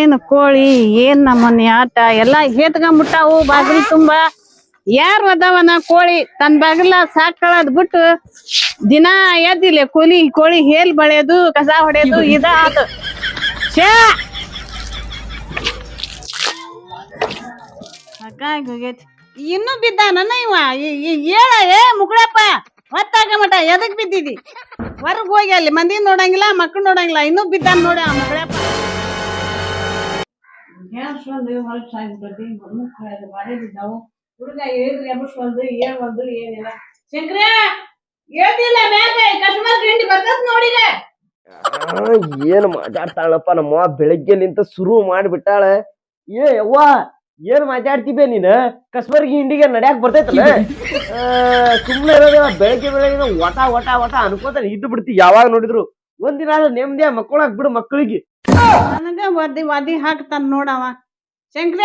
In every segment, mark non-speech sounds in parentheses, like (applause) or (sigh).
ಏನ್ ಕೋಳಿ, ಏನ್ ನಮ್ಮನೆ ಆಟ, ಎಲ್ಲಾ ಹೇತ್ಕೊಂಡ್ಬಿಟ್ಟಾವು ಬಾಗಿಲು ತುಂಬಾ. ಯಾರು ಅದಾವನ ಕೋಳಿ? ತನ್ ಬಾಗಿಲ ಸಾಕಳದ್ ಬಿಟ್ಟು ದಿನ ಎದ್ದಿಲ್ಲ ಕೋಳಿ ಕೋಳಿ ಹೇಲ್ ಬಳಿಯೋದು, ಕಸ ಹೊಡೆಯೋದು, ಇದ ಶ್ಯಾ ಸಾಕಾಗಿ ಹೋಗೈತಿ. ಇನ್ನೂ ಬಿದ್ದ ನನ್ನ ಇವ ಏಳ ಏ ಮುಗುಳಪ್ಪ. ಹೊತ್ತಾಗ ಮಟ ಎದಕ್ ಬಿದ್ದಿದಿ? ಹೊರಗ್ ಹೋಗಿ ಅಲ್ಲಿ ಮಂದಿ ನೋಡಂಗಿಲ್ಲ ಮಕ್ಕಳು ನೋಡಂಗಿಲ್ಲ ಇನ್ನೂ ಬಿದ್ದಾನ ನೋಡಿ ಆ ಮುಗುಳಪ್ಪ ಗ್ಯಾಸ್ ಒಂದು ಹೊರಗೆ ಸಾಯ್ಬಿಟ್ಟೈತಿ ಮಕ್ಕಳು ಬಾಳೆ ಬಿದ್ದಾವು. ಹುಡುಗ ಏಳ್ವಲ್ದು ಏನಿಲ್ಲ ಶಂಕ್ರ ಹೇಳ್ತಿಲ್ಲ ಮ್ಯಾಗ ಕಸ್ಟಮರ್ ಗಂಡಿ ಬರ್ತದ ನೋಡಿಗ ಆ, ಏನ್ ಮಾತಾಡ್ತಾಳಪ್ಪ ನಮ್ಮ ಬೆಳಗ್ಗೆ ನಿಂತ ಶುರು ಮಾಡ್ಬಿಟ್ಟಾಳ. ಏ ಯವ್ವ ಏನ್ ಮಾತಾಡ್ತಿಬೇ ನೀನು? ಕಸ್ಬರ್ಗಿ ಹಿಂಡಿಗೆ ನಡ್ಯಾಕ್ ಬರ್ತೈತಲ್ಲ? ಸುಮ್ನೆ ಇರೋದಿಲ್ಲ ಬೆಳಗ್ಗೆ ಬೆಳಗ್ಗೆ ಒಟ ಒಟ ಒಟ ಅನ್ಕೋತ ಇದ್ದು ಬಿಡ್ತಿ ಯಾವಾಗ ನೋಡಿದ್ರು. ಒಂದಿನ ನೆಮ್ಮದಿ ನೆಮ್ಮದಿಯ ಮಕ್ಕಳಾಗ್ ಬಿಡು ಮಕ್ಕಳಿಗೆ. ನನಗ ವದಿ ವದಿ ಹಾಕ್ತಾನ ನೋಡವ ಶಂಕ್ರ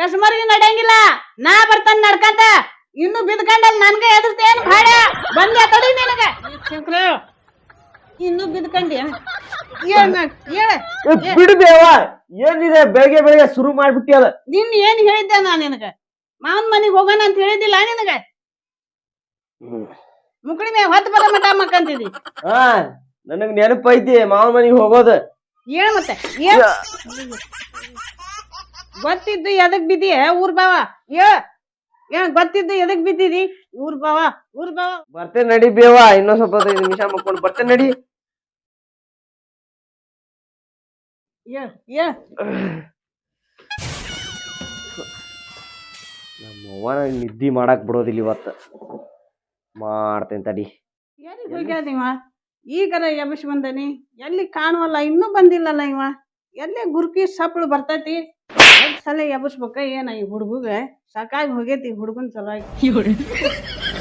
ಕಸ್ಬರ್ಗಿ ನಡೆಯಂಗಿಲ್ಲ. ನಾ ಬರ್ತಾನ ನಡ್ಕಂತ. ಇನ್ನು ಬಿದ್ಕಂಡಲ್ ನನ್ಗೆ ಎದುರ್ತೇನ್ ಭಾಡ ಬಂದ ತಡಿ ನಿನಗ. ಶಂಕ್ರ ಇನ್ನು ಬಿದ್ಕಂಡಿ ಏನ್ ಹೇಳ (laughs) ಏ, ಬಿಡು ಬೇವ ಏನಿದೆ ಬೆಳಗ್ಗೆ ಬೆಳಗ್ಗೆ ಶುರು ಮಾಡ್ಬಿಟ್ಟಿ ಅದ. ನಿನ್ ಏನ್ ಹೇಳಿದ್ದೆ ನಾ ನಿನಗ? ಮಾವನ್ ಮನಿಗ್ ಹೋಗೋಣ ಅಂತ ಹೇಳಿದ್ದಿಲ್ಲ ನಿನಗ? ಮುಕ್ಳಿ ಮೇ ಹೊತ್ತು ಬರ ಮಟ ಮಕ್ಕಂತಿದಿ ಹಾ ನನಗ್ ನೆನಪೈತಿ ಮಾವನ್ ಮನೆಗೆ ಹೋಗೋದು. ಏನ್ ಮತ್ತೆ ಏನ್ ಗೊತ್ತಿದ್ದು ಎದಕ್ ಬಿದ್ದಿ ಊರ್ ಬಾವ? ಏ ಏನ್ ಗೊತ್ತಿದ್ದು ಎದಕ್ ಬಿದ್ದಿದಿ? ಊರ್ ಬಾವ ಊರ್ ಬಾವ. ಬರ್ತೇನೆ ನಡಿ ಬೇವಾ ಇನ್ನೊಂದ್ ಸ್ವಲ್ಪ ಹತ್ತು ನಿಮಿಷ ಮಕ್ಕೊಂಡು ಬರ್ತೇನೆ ನಡಿ. ಏ ಏ (sighs) ನಮ್ಮ ಅವ್ವ ನಿದ್ದಿ ಮಾಡಕ್ ಬಿಡೋದಿಲ್ಲ ಇವತ್ತು. ಮಾಡ್ತೇನೆ ತಡಿ. ಎಲ್ಲಿಗ್ ಹೋಗ್ಯಾದ ಇವ? ಈಗರ ಎಬ್ಬಿಸಿ ಬಂದನಿ. ಎಲ್ಲಿ ಕಾಣುವಲ್ಲ ಇನ್ನೂ ಬಂದಿಲ್ಲಲ್ಲ ಇವ? ಎಲ್ಲೇ ಗುರ್ಕಿ ಸಪ್ಪಳು ಬರ್ತೈತಿ? ಸಲ ಎಬ್ಬಿಸ್ಬೇಕ ಏನ ಈ ಹುಡುಗ ಸಾಕಾಗಿ ಹೋಗೈತಿ ಹುಡುಗನ್ ಸಲುವಾಗಿ. (laughs)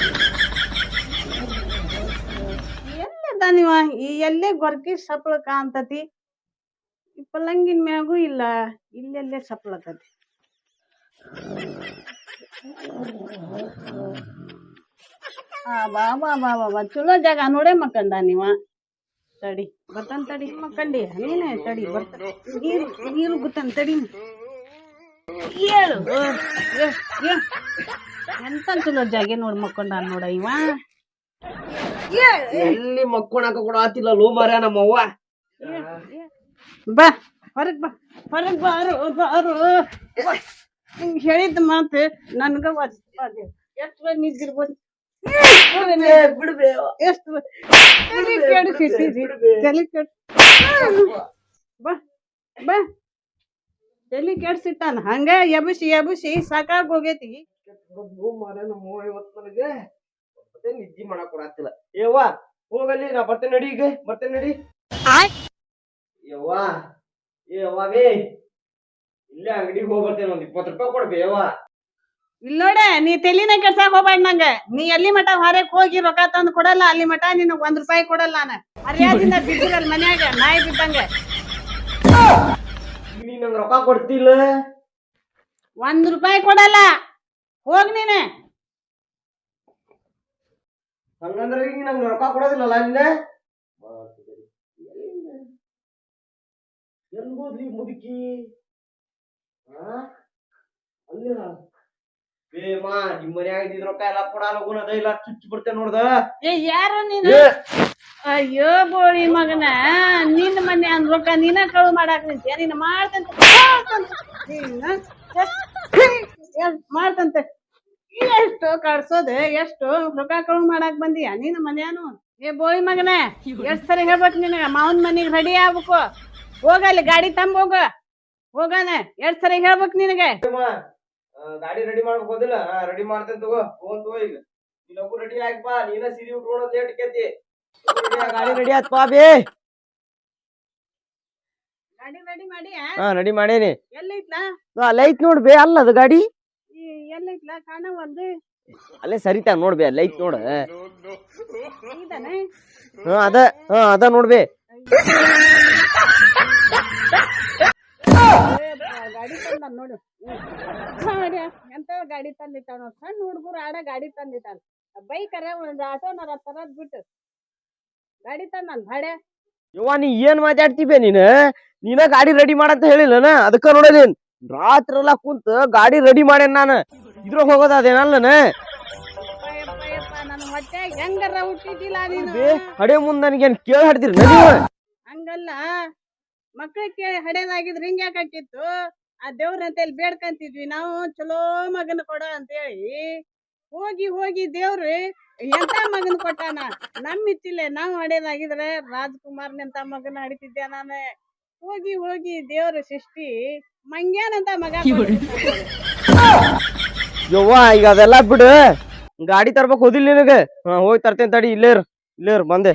ಎಲ್ಲದಾನಿವ ಈ ಎಲ್ಲೇ ಗೊರ್ಕಿ ಸಪ್ಪಳ ಕಾಣ್ತತಿ? ಈ ಪಲ್ಲಂಗಿನ ಮ್ಯಾಗೂ ಇಲ್ಲ ಇಲ್ಲೆಲ್ಲೇ ಸಪ್ಲತತಿ ಆ ಬಾ ಬಾ ಬಾ ಬಾ ಬಾ. ಚಲೋ ಜಾಗ ನೋಡೇ ಮಕ್ಕಂದ ನೀವ. ತಡಿ. ಬರ್ತಾನ ತಡಿ. ಮಕ್ಕಂಡಿ ನೀನೆ ತಡಿ. ಬರ್ತ ನೀರು ನೀರು ಗುತ್ತಾನ ತಡಿ. ಹೇಳು ಎಂತ ಚಲೋ ಜಾಗ ನೋಡಿ ಮಕ್ಕೊಂಡ ನೋಡ ಇವ. ಎಲ್ಲಿ ಮಕ್ಕೊಣಕ ಕೂಡ ಆತಿಲ್ಲ ಲೋ ಮಾರ್ಯ ನಮ್ಮ ಅವ್ವ ಏಳ್, ಏಳ್. ಬಾ ಹೊರಗ್ ಬಾ ಹೊರಗ್ ಬಾರು ಬಾರು ಹಿಂಗ್ ಹೇಳಿದ ಮಾತು ನನ್ಗ ಎಷ್ಟು ನಿದ್ದಿರ್ಬೋದು ಬಿಡ್ಬೇ ಎಷ್ಟು ತಲೆ ಕೆಡಿಸಿಟ್ಟಿದಿ ತಲೆ ಕೆಡ್ ಬಾ ಬಾ ತಲೆ ಕೆಡ್ಸಿಟ್ಟಾನ. ಹಂಗ ಎಬಸಿ ಎಬಸಿ ಸಾಕಾಗ್ ಹೋಗೈತಿ. ನಿದ್ದಿ ಮಾಡಕ್ ಕೊಡತ್ತಿಲ್ಲ. ಏವಾ ಏವ್ವ ಹೋಗಲ್ಲಿ ನಾ ಬರ್ತೇನೆ ನಡಿ ಈಗ ಬರ್ತೇನೆ ನಡಿ. ಯವ್ವ ಏ ಬೇ. ಇಲ್ಲೇ ಅಂಗಡಿಗೆ ಹೋಗಿ ಬರ್ತೇನೆ ಒಂದ್ ಇಪ್ಪತ್ತು ರೂಪಾಯಿ ಕೊಡ್ಬೇ ಯವ್ವ. ನೋಡ ನೀ ತೆಲಿನ ಕೆಡ್ಸಾಕ್ ಹೋಗ್ಬೇಡ ನಂಗ. ನೀ ಎಲ್ಲಿ ಮಟ ಹೊರಕ್ ಹೋಗಿ ರೊಕ್ಕ ತಂದು ಕೊಡಲ್ಲ ಅಲ್ಲಿ ಮಟ ನಿನಗ್ ಒಂದ್ ರೂಪಾಯಿ ಕೊಡಲ್ಲ ನಾನು. ಹರಿಯಾದಿಂದ ಬಿದ್ದಿರಲ್ ಮನ್ಯಾಗ ನಾಯಿ ಬಿದ್ದಂಗ. ಈಗ ನೀ ನಂಗೆ ರೊಕ್ಕ ಕೊಡ್ತಿಲ್ಲ? ಒಂದ್ ರೂಪಾಯಿ ಕೊಡಲ್ಲ. ಹೋಗ್ ನೀನೆ. ಹಂಗಂದ್ರೆ ಈಗ ನಂಗೆ ರೊಕ್ಕ ಕೊಡೋದಿಲ್ಲಲ್ಲ ನಿನ್ನ? ಎಲ್ಲಿ ಹೋದ್ಲಿ ಮುದುಕಿ? ಅಲ್ಲಿ ನಿಮ್ ಮನ್ಯಾಗ ಇದ್ದಿದ್ ರೊಕ್ಕ ಎಲ್ಲ ಕೊಡಲ್ಲ ಹೋಗೋಣದ ಇಲ್ಲ ಚುಚ್ಚಿ ಬಿಡ್ತೇನೆ ನೋಡ್ದ. ಏ ಯಾರು ನೀನು? ಅಯ್ಯೋ ಬೋಳಿ ಮಗನ ನಿನ್ನ ಮನೆ ಅಂದ್ ರೊಕ್ಕ ನೀನ ಕಳು ಮಾಡಾಕ ನಿಂತ ನೀನು ಮಾಡ್ತಂತ ಮಾಡ್ತಂತೆ. ಎಷ್ಟು ಕಳ್ಸೋದ ಎಷ್ಟು ರೊಕ್ಕ ಕಳು ಮಾಡಾಕ ಬಂದಿಯ ನೀನು ಮನ್ಯಾನು? ಏ ಬೋಳಿ ಮಗನ ಎಷ್ಟ್ ಸರಿ ಹೇಳ್ಬೇಕು ನಿನಗ? ಮಾವನ್ ಮನಿಗ್ ರೆಡಿ ಆಗ್ಬೇಕು. ಹೋಗಲ್ಲಿ ಗಾಡಿ ತಂಬ ಹೋಗ. ಹೋಗಾನ ಎರಡ್ ಸರಿ ಹೇಳ್ಬೇಕು ನಿನಗೆ. ಗಾಡಿ ರೆಡಿ ಮಾಡ್ಬೇಕು ಹೋದಿಲ್ಲ. ರೆಡಿ ಮಾಡ್ತೇನೆ ತಗೋ. ಫೋನ್ ತಗೋ ಈಗ. ನೀನೊಬ್ಬ ರೆಡಿ ಆಗ್ಪ ನೀನ ಸೀರೆ ಉಟ್ಕೊಂಡು ಲೇಟ್ ಕೇತಿ ಗಾಡಿ ರೆಡಿ ಆತ್ ಪಾ ಬೇ. ಗಾಡಿ ರೆಡಿ ಮಾಡಿ ಹಾ ರೆಡಿ ಮಾಡೇನಿ. ಎಲ್ಲೈತ್ಲಾ? ಅಲ್ಲ ಲೈಟ್ ನೋಡ್ ಬೇ ಅಲ್ಲ ಅದು ಗಾಡಿ ಎಲ್ಲೈತ್ಲಾ? ಕಾಣ ಒಂದು. ಅಲ್ಲೇ ಸರಿತಾ ನೋಡ್ ಬೇ ಲೈಟ್ ಐತ್ ನೋಡ. ಹಾ ಅದ ಹಾ ಅದ ನೋಡ್ಬೇ ಗಾಡಿ ತಂದ ನೋಡು ಎಂತ ಗಾಡಿ ತಂದಿಟ್ಟಾನ ಸಣ್ಣ ಹುಡುಗರು ಆಡ ಗಾಡಿ ತಂದಿಟ್ಟಾನ ಅರ ಒಂದ್ ಆಟೋನಾರ ತರದ್ ಬಿಟ್ಟು ಗಾಡಿ ತಂದ ಭಾಡೆ ಯವ್ವ ನೀ ಏನ್ ಮಾತಾಡ್ತೀವಿ ನೀನ್? ನೀನ ಗಾಡಿ ರೆಡಿ ಮಾಡಂತ ಹೇಳಿಲ್ಲನ? ಅದಕ್ಕ ನೋಡಲಿ ರಾತ್ರಿ ಎಲ್ಲ ಕುಂತ ಗಾಡಿ ರೆಡಿ ಮಾಡೇನ್ ನಾನು. ಇದ್ರಾಗ ಹೋಗೋದ ಅದೇನಲ್ಲನ? ನನ್ನ ಹೊಟ್ಟೆ ಹೆಂಗರ ಹುಟ್ಟಿದ್ದಿಲ್ಲ ನೀನು ಹಡೆ ಮುಂದ್ ನನಗೇನ್ ಕೇಳಿ ಹಾಡ್ತೀರಿ ಹಂಗಲ್ಲ. ಮಕ್ಳಿಗೆ ಕೇಳಿ ಹಡೇದಾಗಿದ್ರೆ ಹಿಂಗ್ ಯಾಕೆ ಆಕಿತ್ತು ಆ ದೇವ್ರ ಅಂತೇಳಿ ಬೇಡ್ಕಂತಿದ್ವಿ ನಾವು ಚಲೋ ಮಗನ ಕೊಡ ಅಂತೇಳಿ ಹೋಗಿ ಹೋಗಿ ದೇವ್ರಿ ಎಂತ ಮಗನ ಕೊಟ್ಟಾನ? ನಮ್ ಇಚ್ಚಿಲೆ ನಾವು ಹಡೇದಾಗಿದ್ರೆ ರಾಜ್ಕುಮಾರ್ನಂತ ಮಗನ ಹಡಿತಿದ್ದೆ ನಾನು. ಹೋಗಿ ಹೋಗಿ ದೇವ್ರ ಸೃಷ್ಟಿ ಮಂಗ್ಯಾನಂತ ಮಗ. ಯವ್ವ ಈಗ ಅದೆಲ್ಲ ಬಿಡು. ಗಾಡಿ ತರ್ಬೇಕು ಹೋದಿಲ್ಲ ನಿನಗೆ? ಹಾ ಹೋಗಿ ತರ್ತೇನೆ ತಡಿ ಇಲ್ಲೇ ಇರು ಇಲ್ಲೇ ಇರು ಬಂದೆ.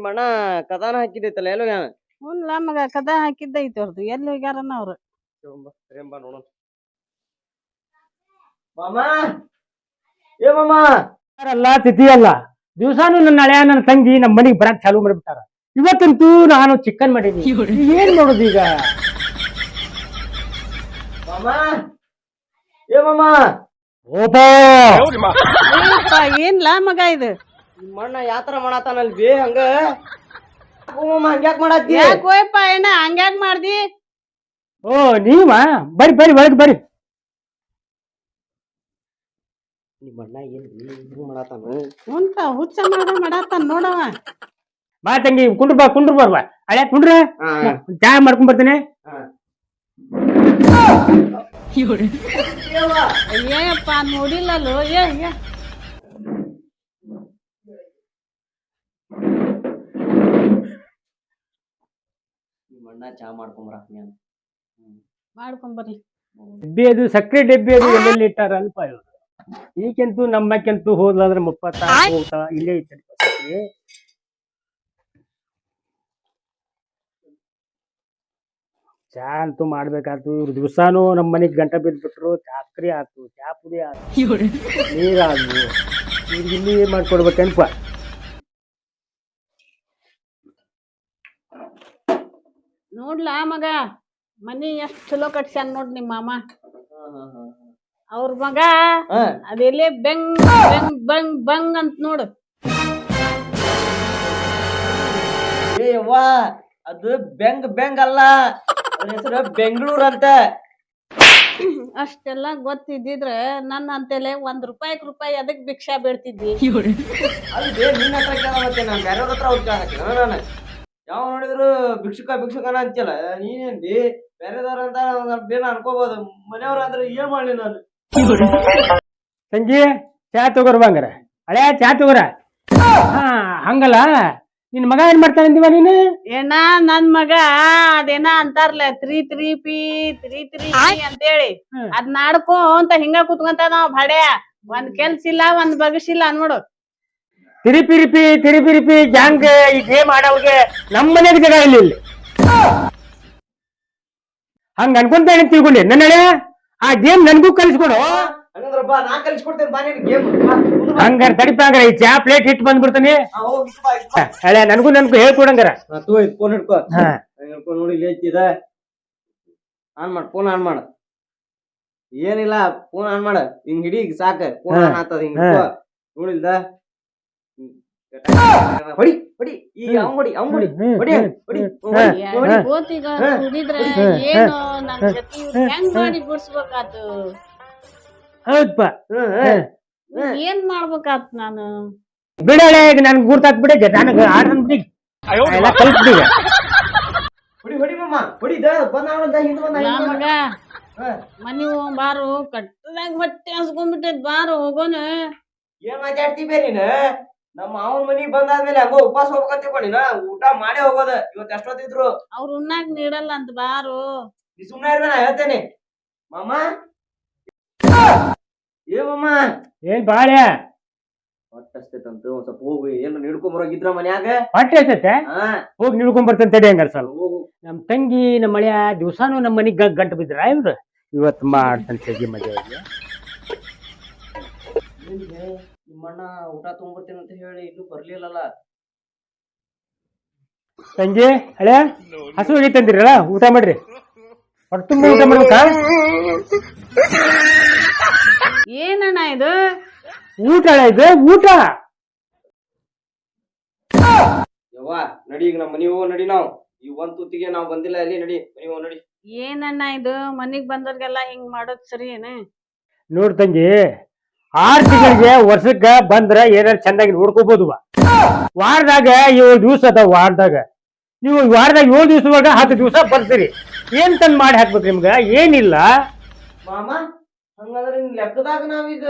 ನಿಮ್ಮ ಅಣ್ಣ ಕದಾನ ಹಾಕಿದೈತಲ್ಲ ಎಲ್ಲೋ ಯಾನ ಹುನ್ಲ ಮಗ ಕದ ಹಾಕಿದ್ದೈತಿ ಅವ್ರದ್ದು ಎಲ್ಲಿ ಹೋಗ್ಯಾರನ ಅವ್ರು? ಬಾ ನೋಡೋಣ. ಮಾಮ! ಏ ಮಾಮ! ಅಲ್ಲ ತಿಥಿ ಅಲ್ಲ. ದಿವಸಾನು ನನ್ನ ಹಳೆಯ ನನ್ನ ತಂಗಿ ನಮ್ಮ ಮನೆಗೆ ಬರಕ್ ಚಾಲು ಮಾಡಿಬಿಟ್ಟಾರ. ಇವತ್ತಂತೂ ನಾನು ಚಿಕನ್ ಮಾಡೀನಿ. ಏನ್ ಮಾಡೋದು ಈಗ? ಮಾಮ! ಏ ಮಾಮ! ಓಪೋ ಏನ್ಲ ಮಗ ಇದು? ನಿಮ್ಮ ಅಣ್ಣ ಯಾತರ ಮಾಡತಾನಲ್ ಬೇ ಹಂಗ? ಹಂಗ್ಯಾಕ್ ಮಾಡತ್ತಿ? ಯಾಕೆ ಹೋಯಪ್ಪ ಏನ ಹಂಗ್ಯಾಕ್ ಮಾಡ್ದಿ? ಓ ನೀವ? ಬರ್ರಿ ಬರ್ರಿ ಒಳಗೆ ಬರ್ರಿ ನಿಮ್ಮ ಅಣ್ಣ ಏನ್ ಹಿಂಗ್ ಮಾಡತಾನ ಉಂಟ ಹುಚ್ಚ ಮಾಡ ಮಾಡತ್ತಾನ ನೋಡವ. ಬಾ ತಂಗಿ ಕುಂಡ್ರ ಬಾ ಕುಂಡ್ರ ಬರ್ವ ಹಳೆ ಕುಂಡ್ರ? ಚಾ ಮಾಡ್ಕೊಂಡ್ ಬರ್ತೀನಿ. ನೋಡಿಲ್ಲ ನೋಡಿಲ್ಲಲ್ಲೋ? ಏ ಏ. ಅಣ್ಣ ಚಾ ಮಾಡ್ಕೊಂಬರಾಕ್ ಅಂತ ಮಾಡ್ಕೊಂಬರ್ಲಿ ಡಬ್ಬಿ ಅದು ಸಕ್ಕರೆ ಡಬ್ಬಿ ಅದು ಎಲ್ಲೆಲ್ಲಿ ಇಟ್ಟಾರ ಅಲ್ಪ ಇವ್ರು. ಈಗಂತೂ ನಮ್ಮಕ್ಕಂತೂ ಹೋದ್ಲಾದ್ರೆ ಮುಪ್ಪತ್ತ ಹೋಗ್ತಾ ಇಲ್ಲೇ ಇತ್ತು. ಚಾ ಅಂತೂ ಮಾಡ್ಬೇಕಾಯ್ತು. ಇವ್ರು ದಿವಸಾನು ನಮ್ಮ ಮನೆಗೆ ಗಂಟ ಬಿದ್ದುಬಿಟ್ರು ಚಾಕ್ರಿ ಆತು ಚಾ ಪುಡಿ ಆತು ನೀರಾದ್ವು. ಇವ್ರಿಗೆ ಇಲ್ಲಿ ಮಾಡ್ಕೊಡ್ಬೇಕು ಮಾಡ್ಕೊಡ್ಬೇಕನ್ಪ ನೋಡ್ಲಾ ಮಗ? ಮನಿ ಎಷ್ಟ್ ಚಲೋ ಕಟ್ಸ್ಯಾನ್ ನೋಡ್ ನಿಮ್ ಮಾಮ. ಅವ್ರ ಮಗ ಹಾ. ಅದೆಲ್ಲೇ ಬೆಂಗ್ ಬೆಂಗ್ ಬಂಗ್ ಬಂಗ್ ಅಂತ ನೋಡು. ಏ ಯವ್ವ ಅದು ಬೆಂಗ್ ಬೆಂಗ್ ಅಲ್ಲ. ಅದ್ರ ಹೆಸರು ಬೆಂಗಳೂರು ಅಂತ. ಅಷ್ಟೆಲ್ಲ ಗೊತ್ತಿದ್ದಿದ್ರ ನನ್ನ ಅಂತೆಲೆ ಒಂದ್ ರೂಪಾಯಿಗ್ ರೂಪಾಯಿ ಅದಕ್ ಭಿಕ್ಷಾ ಬೀಳ್ತಿದ್ವಿ ಅದು ಬೇ ನಿನ್ನ ಹತ್ರ ಕೇಳ ಮತ್ತೆ ನಾನು ಬೇರೆಯವ್ರ ಹತ್ರ ಅವ್ರು ಕೇಳ ನಾನು. ಯಾವ ನೋಡಿದ್ರು ಭಿಕ್ಷುಕ ಭಿಕ್ಷುಕನ ಅಂತಿಲ್ಲ ನೀನೇನ್ ಬಿ ಬೇರೆದವ್ರ ಅಂತ ಏನ ಸ್ವಲ್ಪ ಅನ್ಕೋಬಹುದು ಮನೆಯವ್ರ ಅಂದ್ರೆ ಏನ್ ಮಾಡ್ಲಿ ನಾನು? ತಂಗಿ ಚಾ ತಗೋರ್ ಬಂಗಾರ ಹಳೆ ಚಾ ತಗೋರ? ಹಾ ಹಂಗಲ್ಲ. ನಿನ್ ಮಗ ಏನ್ ಮಾಡ್ತಾನೆ ಅಂದಿವ ನೀನು? ಏನ ನನ್ ಮಗ ಅದೇನ ಅಂತಾರಲ್ಲ three three P three three ಅಂತೇಳಿ. ಅದ್ ಅದ್ ಅಂತ ಹಿಂಗ ಕುತ್ಕೊಂತ ನಾವ್ ಭಾಡ್ಯ. ಒಂದ್ ಕೆಲ್ಸ ಇಲ್ಲ ಒಂದ್ ಬಗಸಿಲ್ಲ ನೋಡು ತಿರಿಪಿ ರಿಪಿ ತಿರಿಪಿ ರಿಪಿ ಗ್ಯಾಂಗ್ ಈ ಗೇಮ್ ಆಡೋರಿಗೆ ನಮ್ಮ ಮನೆಗೆ ಜಾಗ ಇಲ್ಲ ಇಲ್ಲಿ. ಹಂಗ ಅನ್ಕೊಂತ ಏನ್ ತಿಳ್ಕೊಂಡೆ? ನನ್ನ ಆ ಗೇಮ್ ನನ್ಗೂ ಕಲಿಸ್ಕೊಡು. ಹಂಗಂದ್ರಪ್ಪ ನಾ ಕಲಿಸ್ಕೊಡ್ತೇನೆ ಬಾ ನಿನ್ ಗೇಮ್. ಹಂಗಾರ ತಡಿಪ ಹಂಗಾರ ಈ ಚಾ ಪ್ಲೇಟ್ ಹಿಟ್ಟು ಬಂದ್ಬಿಡ್ತಾನೆ. ಹಳೆ ನನ್ಗೂ ನನ್ಗೂ ಹೇಳ್ಕೊಡಂಗಾರ. ತೋ ಫೋನ್ ಹಿಡ್ಕೋ. ಹಿಡ್ಕೊ ನೋಡಿ ಇಲ್ಲಿ ಐತಿದ ಆನ್ ಮಾಡ ಫೋನ್ ಆನ್ ಮಾಡು. ಏನಿಲ್ಲ ಫೋನ್ ಆನ್ ಮಾಡ. ಹಿಂಗ್ ಹಿಡಿ ಸಾಕ. ಫೋನ್ ಆನ್ ಆತದ ಹಿಂಗ್ ನೋಡಿಲ್ದ? ಹೊಡಿ ಹೊಡಿ. ಈಗ ಹೊಡಿ ಹೊಡಿ. ಹೊಡಿ ಹೊಡಿ. ಏನು ನನ್ ಜೊತೆ ಇವ್ರ್ ಹೆಂಗ್ ಮಾಡಿ ಬಿಡ್ಸ್ಬೇಕಾತು ಹೌದಪ್ಪ ಹ್ಮ್, ಹ್ಮ್. ಇವ್ರ್ ಏನ್ ಮಾಡ್ಬೇಕಾತ್ ನಾನು? ಬಿಡಳೆ ಈಗ ನನ್ ಗುರ್ತಾಕ್ ಬಿಡಿ ನನಗೆ ಆಡ್ರನ್ ಬಿಡಿ. ಎಲ್ಲ ಕಲ್ತ್ಬಿಡಿ ಹೊಡಿ ಹೊಡಿ ಮಮ್ಮ ಹೊಡಿ ಬಂದ ಹಿಂದ್. ಮನಿ ಬಾರು ಕಟ್ಟದಾಗ ಹಸ್ಕೊಂಡ್ಬಿಟ್ಟೈತ್ ಬಾರು ಹೋಗೋಣ ಏನ್ ಮಾತಾಡ್ತಿ ಬೇ ನೀನ್? ನಮ್ಮ ಮಾವನ ಮನಿಗ್ ಬಂದಾದ್ಮೇಲೆ ಹಂಗ ಉಪವಾಸ ಹೋಗ್ಬೇಕಂತ ತಿಳ್ಕೊಂಡಿನ? ಊಟ ಮಾಡೇ ಹೋಗೋದ. ಇವತ್ ಎಷ್ಟೊತ್ತಿದ್ರು? ಅವ್ರು ಉಣ್ಣಾಕ್ ನೀಡಲ್ಲ ಅಂತ ಬಾರು. ನೀ ಸುಮ್ನೆ ಇರ್ಬೇಡ ನಾ ಹೇಳ್ತೇನೆ. ಮಾಮ? ಏ ಮಾಮ? ಏನ್ ಬಾಳೆ? ಹೊಟ್ಟ ಹಸ್ತೈತಂತ ಒಂದ್ ಸ್ವಲ್ಪ ಹೋಗು. ಏನು ಹಿಡ್ಕೊಂಡ್ ಬರೋಗಿದ್ರ ಮನ್ಯಾಗ? ಹೊಟ್ಟೆ ಐತೈತೆ ಹಾ. ಹೋಗಿ ನಿಳ್ಕೊಂಡ್ ಬರ್ತೇನೆ ತಡಿ ಹಂಗಾರ ಸ್ವಲ್ಪ ಹೋಗು. ನಮ್ ತಂಗಿ ನಮ್ಮ ಮಳೆಯ ದಿವಸಾನು ನಮ್ಮ ಮನಿಗ್ ಗಂಟು ಬಿದ್ರ ಇವ್ರು? ಇವತ್ತು ಮಾಡ್ತಾನೆ ತೆಗಿ ನಿನ್ನೆ ನಿಮ್ಮಣ್ಣ ಊಟ ತಗೊಂಡ್ಬರ್ತೀನಿ ಅಂತ ಹೇಳಿ ಇನ್ನೂ ಬರ್ಲಿಲ್ಲಲ್ಲ. ತಂಗಿ ಹಳೆ? ಹಸು ಹಿಡಿತಂದಿರಲ್ಲ ಊಟ ಮಾಡ್ರಿ. ಹೊಟ್ಟೆ ತುಂಬ ಊಟ ಮಾಡ್ಬೇಕಾ? ಏನಣ್ಣ ಇದು? ಊಟ ಹಳೆ ಇದು ಊಟ. ಯವ್ವ ನಡಿ ಈಗ ನಮ್ಮ ಮನಿ ಹೋಗೋ ನಡಿ ನಾವು. ಈ ಒಂದ್ ತುತ್ತಿಗೆ ನಾವ್ ಬಂದಿಲ್ಲ ಅಲ್ಲಿ ನಡಿ ಮನಿ ಹೋಗೋ ನಡಿ. ಏನಣ್ಣ ಇದು? ಮನಿಗ್ ಬಂದವ್ರಿಗೆಲ್ಲ ಹಿಂಗ್ ಮಾಡೋದ್ ಸರಿ ಏನ? ನೋಡ್ ತಂಗಿ ಆರ್ ತಿಂಗಳಿಗೆ ವರ್ಷಕ್ಕ ಬಂದ್ರ ಏನಾರ ಚಂದಾಗಿ ನೋಡ್ಕೋಬಹುದು ವಾರದಾಗ ಏಳು ದಿವಸ ಅದಾವ ವಾರದಾಗ. ನೀವು ವಾರದಾಗ ಏಳು ದಿವಸವಾಗ ಹತ್ತು ದಿವಸ ಬರ್ತೀರಿ. ಏನ್ ತಂದ್ ಮಾಡಿ ಹಾಕ್ಬೇಕು ನಿಮ್ಗ? ಏನಿಲ್ಲ. ಮಾಮ ಹಂಗಂದ್ರೆ ನಿನ್ ಲೆಕ್ಕದಾಗ ನಾವೀಗ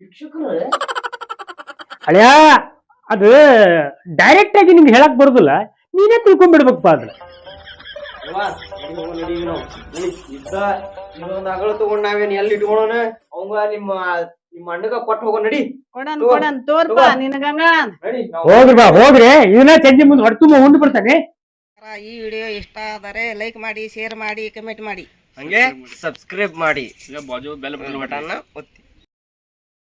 ಭಿಕ್ಷುಕರು ಹಳೆಯ ಅದು ಡೈರೆಕ್ಟ್ ಆಗಿ ನಿಮ್ಗೆ ಹೇಳಕ್ ಬರುದಿಲ್ಲ. ನೀನೇ ತಿಳ್ಕೊಂಡ್ಬಿಡ್ಬೇಕಪ್ಪ ಅದ್ರ ಇದ್ದ ಇನ್ನೊಂದ್ ಅಗಳ ತಗೊಂಡ್ ನಾವೇನ್ ಎಲ್ಲಿ ಇಟ್ಕೊಳ್ಳೋಣ ಅವಂಗ ನಿಮ್ಮ ನಿಮ್ಮ ಅಣ್ಣಗ ಕೊಟ್ಟು ಹೋಗೋ ನಡಿ. ಕೊಡನ್ ತಗೋ. ಕೊಡನ್ ತೋರ್ಪ ತಗೋ. ನಿನಗಂಗ. ನಡಿ ನಾವು ಹೋಗ್ರಿ ಬಾ ಹೋಗ್ರಿ. ಇದನ್ನ ಸಂಜೆ ಮುಂದೆ ಹೊಟ್ಟು ಉಂಡು ಬಿಡ್ತಾನೆ. ಈ ವಿಡಿಯೋ ಇಷ್ಟ ಆದರೆ ಲೈಕ್ ಮಾಡಿ ಶೇರ್ ಮಾಡಿ ಕಮೆಂಟ್ ಮಾಡಿ. ಹಂಗೆ ಸಬ್ಸ್ಕ್ರೈಬ್ ಮಾಡಿ. ಬಾಜು ಬೆಲ್ ಬಟನ್ ಒತ್ತಿ.